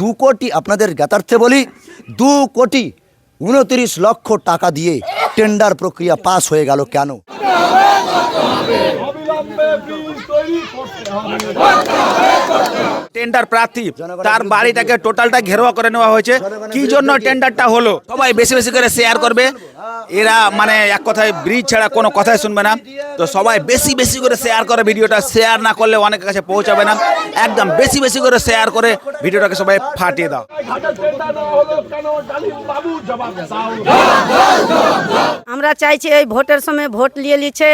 দু কোটি আপনাদের জ্ঞাতার্থে বলি, দু কোটি উনত্রিশ লক্ষ টাকা দিয়ে টেন্ডার প্রক্রিয়া পাস হয়ে গেল কেন? টেন্ডার প্রার্থী, তার বাড়িটাকে টোটালটা ঘেরোয়া করে নেওয়া হয়েছে। কি জন্য টেন্ডারটা হলো? সবাই বেশি বেশি করে শেয়ার করবে। এরা মানে এক কথায় ব্রিজ ছাড়া কোনো কথাই শুনবে না। তো সবাই বেশি বেশি করে শেয়ার করে ভিডিওটা। শেয়ার না করলে অনেকের কাছে পৌঁছাবে না। একদম বেশি বেশি করে শেয়ার করে ভিডিওটাকে সবাই ফাটিয়ে দাও। আমরা চাইছি এই ভোটের সময় ভোট নিয়ে নিচ্ছে।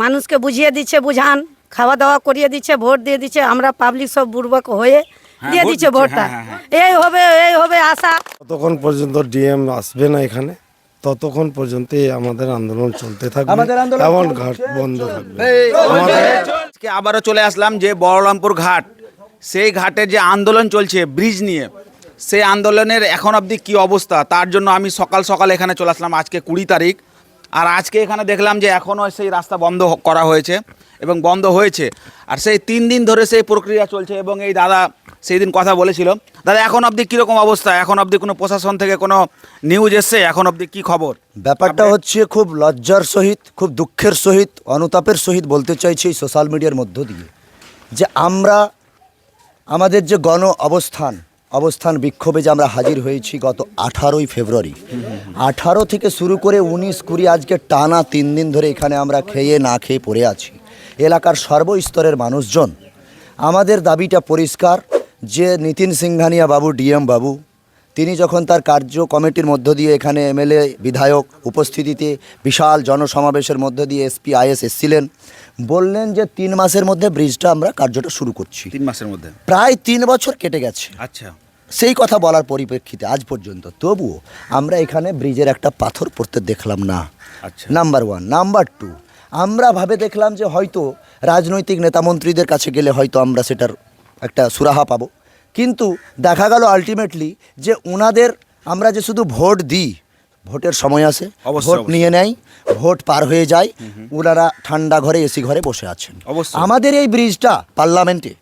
মানুষকে বুঝিয়ে দিচ্ছে বুঝান। খাওয়া দাওয়া করিয়ে দিচ্ছে ভোট দিয়ে দিচ্ছে আমরা পাবলিক সব বুর্বক হয়ে দিয়ে দিচ্ছে ভোটটা। হ্যাঁ, হ্যাঁ, এই হবে এই হবে আশা। ততক্ষণ পর্যন্ত ডিএম আসবে না এখানে ততক্ষণ পর্যন্ত আমাদের আন্দোলন চলতে থাকবে আমাদের আন্দোলন এমন ঘাট বন্ধ থাকবে। আজকে আবারও চলে আসলাম যে বড়রামপুর ঘাট সেই ঘাটের যে আন্দোলন চলছে ব্রিজ নিয়ে সেই আন্দোলনের এখন অবধি কি অবস্থা তার জন্য আমি সকাল সকাল এখানে চলে আসলাম। আজকে কুড়ি তারিখ আর আজকে এখানে দেখলাম যে এখনও সেই রাস্তা বন্ধ করা হয়েছে এবং বন্ধ হয়েছে। আর সেই তিন দিন ধরে সেই প্রক্রিয়া চলছে এবং এই দাদা সেই দিন কথা বলেছিল দাদা এখন অবধি কীরকম অবস্থা? এখন অবধি কোনো প্রশাসন থেকে কোনো নিউজ এসছে? এখন অবধি কি খবর? ব্যাপারটা হচ্ছে খুব লজ্জার সহিত খুব দুঃখের সহিত অনুতাপের সহিত বলতে চাইছি এই সোশ্যাল মিডিয়ার মধ্য দিয়ে যে আমরা আমাদের যে গণ অবস্থান অবস্থান বিক্ষোভে যে আমরা হাজির হয়েছি গত আঠারোই ফেব্রুয়ারি। আঠারো থেকে শুরু করে উনিশ, কুড়ি, আজকে টানা তিন দিন ধরে এখানে আমরা খেয়ে না খেয়ে পড়ে আছি। এলাকার সর্বস্তরের মানুষজন, আমাদের দাবিটা পরিষ্কার, যে নিতিন সিংঘানিয়া বাবু, ডিএম বাবু তিনি যখন তার কার্য কমিটির মধ্য দিয়ে এখানে এমএলএ বিধায়ক উপস্থিতিতে বিশাল জনসমাবেশের মধ্য দিয়ে এসপি আইএস এসছিলেন বললেন যে তিন মাসের মধ্যে ব্রিজটা আমরা কার্যটা শুরু করছি। তিন মাসের মধ্যে? প্রায় তিন বছর কেটে গেছে। আচ্ছা। সেই কথা বলার পরিপ্রেক্ষিতে আজ পর্যন্ত তবুও আমরা এখানে ব্রিজের একটা পাথর পড়তে দেখলাম না। আচ্ছা। নাম্বার ওয়ান নাম্বার টু আমরা ভাবে দেখলাম যে হয়তো রাজনৈতিক নেতামন্ত্রীদের কাছে গেলে হয়তো আমরা সেটার একটা সুরাহা পাবো। কিন্তু দেখা গেল আলটিমেটলি যে ওনাদের আমরা যে শুধু ভোট দিই ভোটের সময় আসে ভোট নিয়ে নেয় ভোট পার হয়ে যায় ওনারা ঠান্ডা ঘরে এসি ঘরে বসে আছেন। আমাদের এই ব্রিজটা পার্লামেন্টে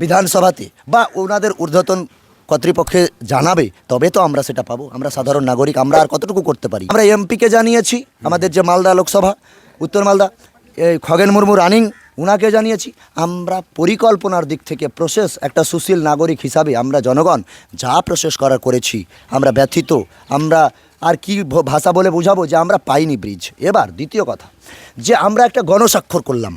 বিধানসভাতে বা ওনাদের ঊর্ধ্বতন কর্তৃপক্ষে জানাবে তবে তো আমরা সেটা পাবো। আমরা সাধারণ নাগরিক আমরা আর কতটুকু করতে পারি? আমরা এমপিকে জানিয়েছি আমাদের যে মালদা লোকসভা উত্তর মালদা এই খগেন মুর্মু রানিং উনাকে জানিয়েছি, আমরা পরিকল্পনার দিক থেকে প্রসেস একটা সুশীল নাগরিক হিসাবে আমরা জনগণ যা প্রসেস করার করেছি, আমরা ব্যথিত, আমরা আর কি ভাষা বলে বুঝাবো যে আমরা পাইনি ব্রিজ এবার দ্বিতীয় কথা, যে আমরা একটা গণস্বাক্ষর করলাম,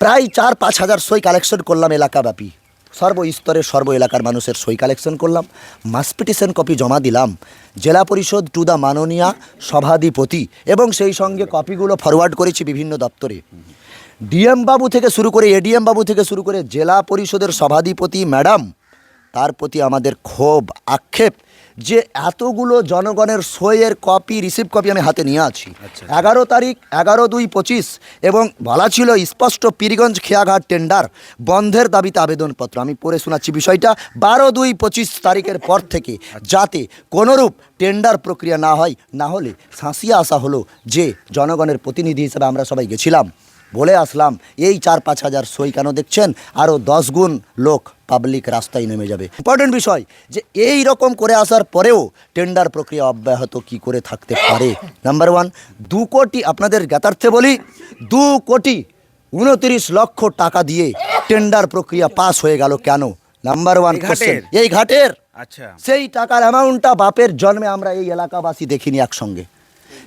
প্রায় চার পাঁচ হাজার সই কালেকশন করলাম এলাকাব্যাপী। সর্বস্তরের সর্ব এলাকার মানুষের সই কালেকশন করলাম মাস পিটিশন কপি জমা দিলাম, জেলা পরিষদ টু দ্য মাননীয়া সভাধিপতি এবং সেই সঙ্গে কপিগুলো ফরওয়ার্ড করেছি বিভিন্ন দপ্তরে। ডিএম বাবু থেকে শুরু করে এডিএম বাবু থেকে শুরু করে জেলা পরিষদের সভাধিপতি ম্যাডাম তার প্রতি আমাদের ক্ষোভ আক্ষেপ যে এতগুলো জনগণের সইয়ের কপি রিসিভ কপি আমি হাতে নিয়ে আছি। এগারো তারিখ এগারো দুই পঁচিশ এবং বলা ছিল স্পষ্ট পীরগঞ্জ খেয়াঘাট টেন্ডার বন্ধের দাবিতে আবেদনপত্র। আমি পড়ে শোনাচ্ছি বিষয়টা। বারো দুই পঁচিশ তারিখের পর থেকে যাতে কোনোরূপ টেন্ডার প্রক্রিয়া না হয় না হলে শাঁসিয়ে আসা হলো যে জনগণের প্রতিনিধি হিসেবে আমরা সবাই গেছিলাম। বলে আসলাম এই চার পাঁচ হাজার সই কেন দেখছেন? আরও দশ গুণ লোক পাবলিক রাস্তায় নেমে যাবে। ইম্পর্টেন্ট বিষয় যে এই রকম করে আসার পরেও টেন্ডার প্রক্রিয়া অব্যাহত কি করে থাকতে পারে? নাম্বার ওয়ান দু কোটি আপনাদের জ্ঞাতার্থে বলি দু কোটি উনত্রিশ লক্ষ টাকা দিয়ে টেন্ডার প্রক্রিয়া পাস হয়ে গেল কেন? নাম্বার ওয়ান ঘাটের? এই ঘাটের। আচ্ছা। সেই টাকার অ্যামাউন্টটা বাপের জন্মে আমরা এই এলাকাবাসী দেখিনি একসঙ্গে।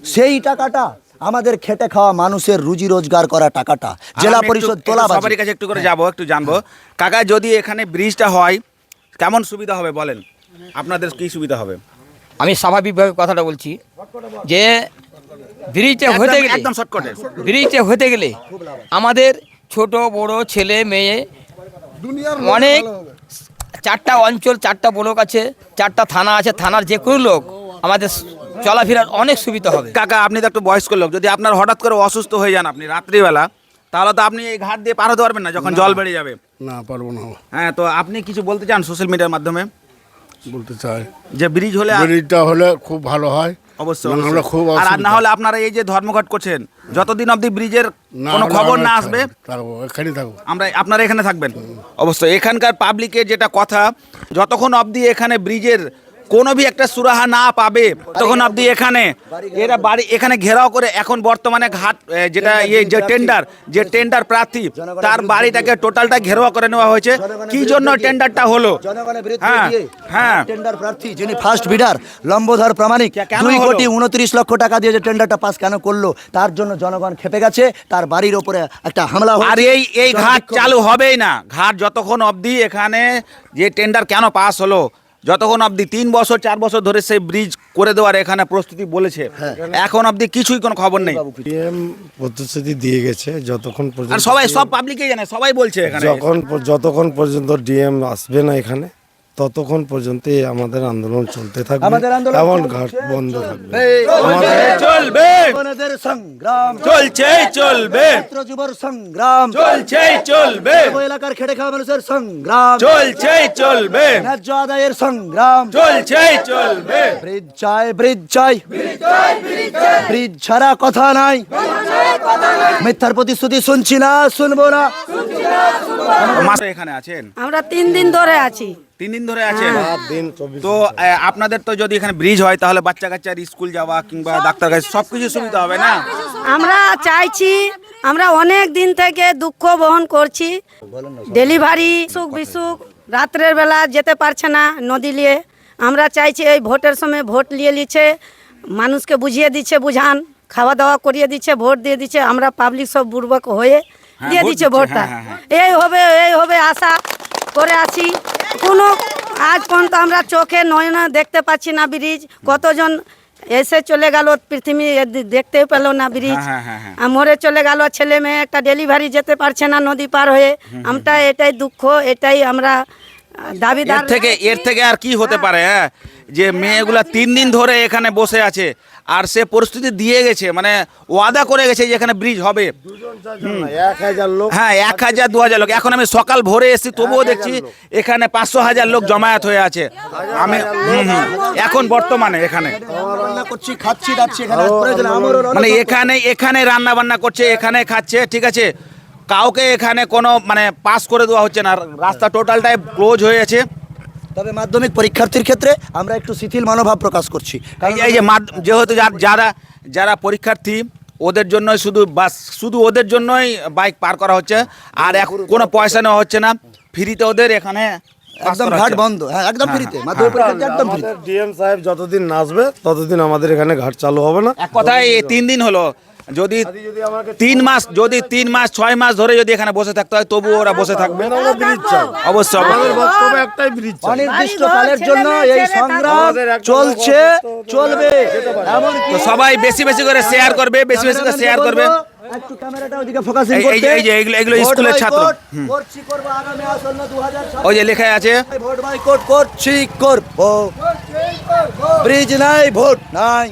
সেই টাকাটা আমাদের খেটে খাওয়া মানুষের রুজি রোজগার করা টাকাটা। জেলা পরিষদ তোলা সবারই কাছে একটু করে যাব একটু জানব। কাকা যদি এখানে ব্রিজটা হয় কেমন সুবিধা হবে বলেন? আপনাদের কি সুবিধা হবে? আমি স্বাভাবিকভাবে কথাটা বলছি যে ব্রিজটা হতে গেলে একদম শর্টকাটে ব্রিজটা হতে গেলে আমাদের ছোট বড় ছেলে মেয়ে অনেক চারটা অঞ্চল চারটা ব্লক আছে চারটা থানা আছে থানার যে কোনো লোক আমাদের চলাফেরার অনেক সুবিধা হবে। কাকা আপনি তো একটু বয়স্ক লোক। যদি আপনার হঠাৎ করে অসুস্থ হয়ে যান আপনি রাত্রিবেলা তাহলে তো আপনি এই ঘাট দিয়ে পার হতে পারবেন না যখন জল বেড়ে যাবে। না পারব না। হ্যাঁ তো আপনি কিছু বলতে চান সোশ্যাল মিডিয়ার মাধ্যমে? বলতে চাই। যে ব্রিজ হলে ব্রিজটা হলে খুব ভালো হয়। অবশ্যই আমরা খুব আর না হলে আপনারা এই যে ধর্মঘট করছেন যতদিন অবধি ব্রিজের কোনো খবর না আসবে থাকব এখানেই থাকব। আমরা আপনারা এখানে থাকবেন। অবশ্যই এখানকার পাবলিকের যেটা কথা যতক্ষণ অবধি এখানে ব্রিজের কোনো ভি একটা সুরাহা না পাবে তখন অবধি এখানে এরা বাড়ি। এখানে ঘেরাও করে এখন বর্তমানে ঘাট যেটা ইয়ে যে টেন্ডার যে টেন্ডার প্রার্থী তার বাড়িটাকে টোটালটা ঘেরাও করে নেওয়া হয়েছে। কি জন্য টেন্ডারটা হলো? হ্যাঁ হ্যাঁ। টেন্ডার প্রার্থী যিনি ফার্স্ট বিডার লম্বধর প্রামাণিক দুই কোটি উনত্রিশ লক্ষ টাকা দিয়ে যে টেন্ডারটা পাস কেন করল তার জন্য জনগণ খেপে গেছে তার বাড়ির ওপরে একটা হামলা। আর এই এই ঘাট চালু হবেই না। ঘাট যতক্ষণ অবধি এখানে যে টেন্ডার কেন পাস হলো যতক্ষণ অবধি তিন বছর চার বছর ধরে সেই ব্রিজ করে দেওয়ার এখানে প্রস্তুতি বলেছে হ্যাঁ। এখন অবধি কিছুই কোনো খবর নেই ডিএম প্রতিশ্রুতি দিয়ে গেছে যতক্ষণ পর্যন্ত সবাই সব পাবলিকই জানে সবাই বলছে এখানে যখন যতক্ষণ পর্যন্ত ডিএম আসবে না এখানে ততক্ষণ পর্যন্ত আমাদের আন্দোলন চলতে থাকবে আমাদের আন্দোলন এমন ঘাট বন্ধ থাকবে। চলবে সংগ্রাম। চলছে চলবে। ছাত্র যুবর সংগ্রাম। চলছে চলবে। এলাকার খেটে খাওয়া মানুষের সংগ্রাম। চলছে চলবে। ন্যায্য আদায়ের সংগ্রাম। চলছে চলবে। ব্রিজ চাই ব্রিজ চাই ব্রিজ ছাড়া কথা নাই। মিথ্যার প্রতিশ্রুতি শুনছি না শুনব না। এখানে আছেন আমরা তিন দিন ধরে আছি। তিন দিন ধরে দিন চব্বিশ তো আপনাদের তো যদি এখানে ব্রিজ হয় তাহলে বাচ্চা কাচ্চার স্কুল যাওয়া কিংবা ডাক্তার কাছে সব কিছু সুবিধা। হবে না? আমরা চাইছি আমরা অনেক দিন থেকে দুঃখ বহন করছি। ডেলিভারি সুখ বিসুখ রাত্রের বেলা যেতে পারছে না নদী নিয়ে। আমরা চাইছি এই ভোটের সময় ভোট নিয়ে নিচ্ছে মানুষকে বুঝিয়ে দিচ্ছে বুঝান। খাওয়া দাওয়া করিয়ে দিচ্ছে ভোট দিয়ে দিচ্ছে আমরা পাবলিক সব বুর্বক হয়ে দিয়ে দিচ্ছে ভোটটা। হ্যাঁ, হ্যাঁ, এই হবে এই হবে আশা করে আছি। কোনো আজ পর্যন্ত আমরা চোখে নয়না দেখতে পাচ্ছি না ব্রিজ। কতজন এসে চলে গেল পৃথিবী দেখতেও পেল না ব্রিজ। হ্যাঁ, হ্যাঁ, হ্যাঁ। আর মরে চলে গেল ছেলে মেয়ে একটা ডেলিভারি যেতে পারছে না নদী পার হয়ে। আমটা এটাই দুঃখ এটাই আমরা দাবিদার থেকে এর থেকে আর কি হতে পারে হ্যাঁ? যে মেয়েগুলা তিন দিন ধরে এখানে বসে আছে আর সে পরিস্থিতি দিয়ে গেছে মানে ওয়াদা করে গেছে যে এখানে ব্রিজ হবে। হ্যাঁ এক হাজার দু হাজার লোক। এখন আমি সকাল ভোরে এসেছি তবুও দেখছি এখানে পাঁচশো হাজার লোক জমায়েত হয়ে আছে। আমি হুম, হুম, এখন বর্তমানে এখানে। মানে এখানে এখানে রান্না বান্না করছে এখানে খাচ্ছে ঠিক আছে? কাউকে এখানে কোনো মানে পাস করে দেওয়া হচ্ছে না। রাস্তা টোটালটাই ক্লোজ হয়ে আছে। তবে মাধ্যমিক পরীক্ষার্থীর ক্ষেত্রে আমরা একটু শিথিল মনোভাব প্রকাশ করছি। এই এই যে যেহেতু যারা যারা পরীক্ষার্থী ওদের জন্যই শুধু বাস শুধু ওদের জন্যই বাইক পার করা হচ্ছে আর এক কোনো পয়সা নেওয়া হচ্ছে না। ফ্রিতে ওদের এখানে একদম ঘাট বন্ধ হ্যাঁ একদম ফ্রিতে। মাধ্যমিক পরীক্ষার্থী একদম ফ্রি ডিএম সাহেব যতদিন নাচবে ততদিন আমাদের এখানে ঘাট চালু হবে না। এক কথায় এই তিন দিন হলো। যদি তিন মাস যদি তিন মাস ছয় মাস ধরে যদি এখানে বসে থাকতে হয় তবু ওরা বসে থাকবে। অবশ্যই জন্য এই সংগ্রাম চলছে চলবে। তো সবাই বেশি বেশি করে শেয়ার করবে বেশি বেশি করে শেয়ার করবে। একটু ক্যামেরাটা ওদিকে ফোকাসিং এই- এই করতে। এই যে এগুলো- এগুলো স্কুলের ছাত্র। করছি করব আগামী আসন্ন 2026 ওই যে লেখা আছে। ভোট বয়কট করছি করব। ব্রিজ নাই ভোট নাই।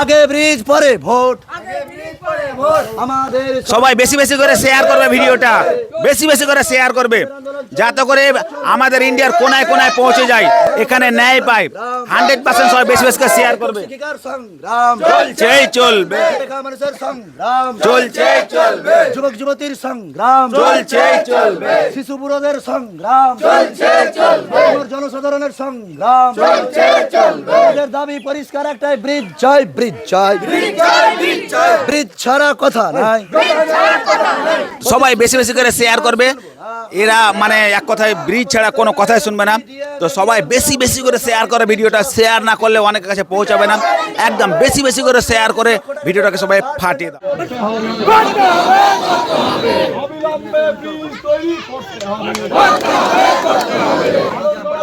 আগে ব্রিজ পরে ভোট। আমাদের সবাই বেশি বেশি করে শেয়ার করবে ভিডিওটা। বেশি বেশি করে শেয়ার করবে। যাতে করে আমাদের ইন্ডিয়ার কোনায় কোনায় পৌঁছে যায় এখানে ন্যায় পায়। হান্ড্রেড পার্সেন্ট সবাই বেশি বেশি করে শেয়ার করবে। চলছেই চলবে চলছেই চলবে। যুবক যুবতীর সংগ্রাম চলছেই চলবে। শিশু বুড়োদের সংগ্রাম চলছে চলবে। জনসাধারণের সংগ্রাম চলছে চলবে দাবি পরিষ্কার একটাই ব্রিজ চাই ব্রিজ চাই ব্রিজ ছাড়া কথা নাই। সবাই বেশি বেশি করে শেয়ার করবে। এরা মানে এক কথায় ব্রিজ ছাড়া কোনো কথাই শুনবে না। তো সবাই বেশি বেশি করে শেয়ার করে ভিডিওটা। শেয়ার না করলে অনেকের কাছে পৌঁছাবে না। একদম বেশি বেশি করে শেয়ার করে ভিডিওটাকে সবাই ফাটিয়ে দাও।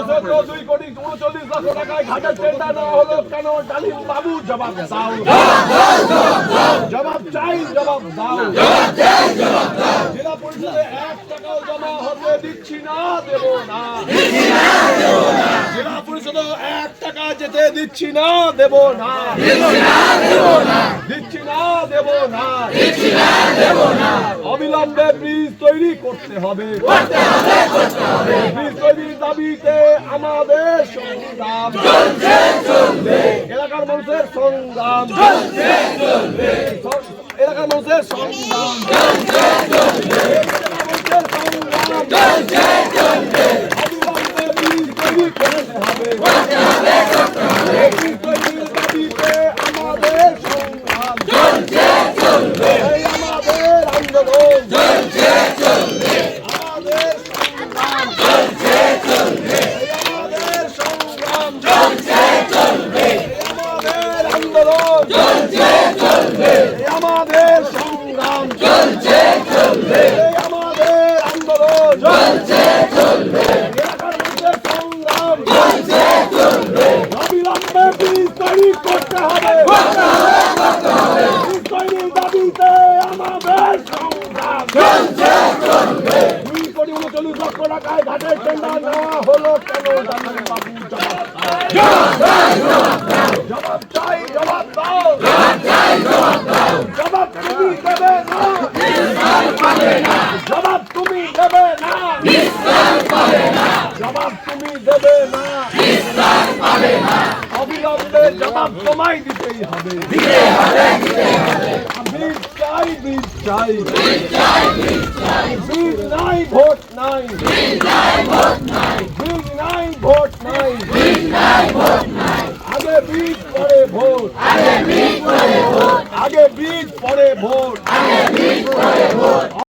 দুই কোটি উনচল্লিশ লক্ষ টাকায় ঘাটের টেন্ডার নেওয়া হলো কেন ডালিম বাবু জবাব জবাব চাই জবাব দাও জেলা এক টাকাও জমা হতে দিচ্ছি না, দেব না। জেলা পরিষদে এক টাকা যেতে দিচ্ছি না দেব না দিচ্ছি না দেব না অবিলম্বে অবিলম্বে ব্রিজ তৈরি করতে হবে। ব্রিজ তৈরির দাবিতে আমাদের সংগ্রাম। এলাকার মানুষের সংগ্রাম। সং- এলাকার মানুষের সংগ্রাম। এলাকার মানুষের সংগ্রাম অবিলম্বে ব্রিজ তৈরি করতে হবে ব্রিজ তৈরির দাবিতে আমাদের সংগ্রাম এই আমাদের আন্দোলন আমাদের সংগ্রাম এই আমাদের সংগ্রাম এই আমাদের আন্দোলন এই আমাদের সংগ্রাম এই আমাদের আন্দোলন এলাকার মধ্যে সংগ্রাম অবিলম্বে ব্রিজ তৈরি করতে হবে ব্রিজ তৈরির দাবিতে আমাদের সংগ্রাম দুই কোটি লক্ষ টাকায় ঘাটের নেওয়া হলো কেন? জবাব চাই, জবাব দাও। জবাব তুমি না জবাব তুমি না। জবাব তুমি দেবে না। অবিলম্বে জবাব তোমায় দিতেই হবে। বীজ চাই বীজ চাই বীজ নাই ভোট নাই বীজ নাই ভোট নাই আগে বীজ পরে ভোট আগে বীজ পরে ভোট